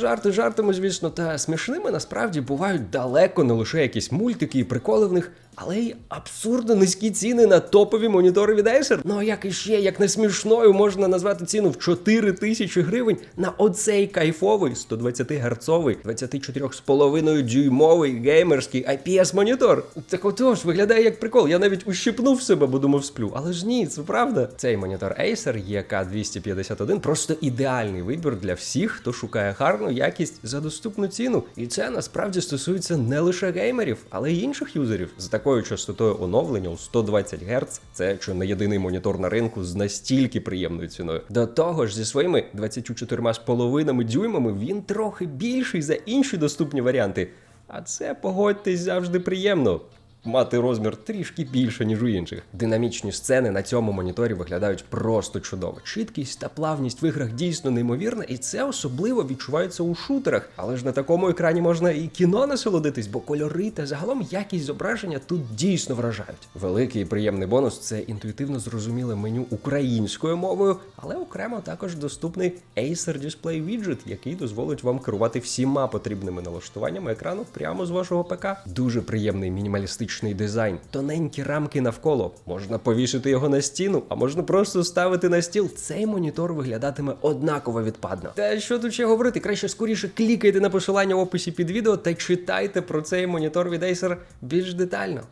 Жарти жартами, звісно, та смішними насправді бувають далеко не лише якісь мультики і приколи в них, але й абсурдно низькі ціни на топові монітори від Acer. Ну а як іще, як не смішною можна назвати ціну в 4 тисячі гривень на оцей кайфовий 120 герцовий 24,5 дюймовий геймерський IPS монітор. Так отож, виглядає як прикол. Я навіть ущипнув себе, бо думав сплю. Але ж ні, це правда. Цей монітор Acer EK251 просто ідеальний вибір для всіх, хто шукає гарну якість за доступну ціну. І це насправді стосується не лише геймерів, але й інших юзерів з такою частотою оновлення у 120 Гц. Це чи не єдиний монітор на ринку з настільки приємною ціною. До того ж, зі своїми 24,5 дюймами він трохи більший за інші доступні варіанти. А це погодьтесь завжди приємно. Мати розмір трішки більше, ніж у інших. Динамічні сцени на цьому моніторі виглядають просто чудово. Чіткість та плавність в іграх дійсно неймовірна, і це особливо відчувається у шутерах. Але ж на такому екрані можна і кіно насолодитись, бо кольори та загалом якість зображення тут дійсно вражають. Великий і приємний бонус це інтуїтивно зрозуміле меню українською мовою, але окремо також доступний Acer Display Widget, який дозволить вам керувати всіма потрібними налаштуваннями екрану прямо з вашого ПК. Дуже приємний мінімалістичний дизайн, тоненькі рамки навколо. Можна повісити його на стіну, а можна просто ставити на стіл. Цей монітор виглядатиме однаково відпадно. Та що тут ще говорити? Краще скоріше клікайте на посилання в описі під відео та читайте про цей монітор від Acer більш детально.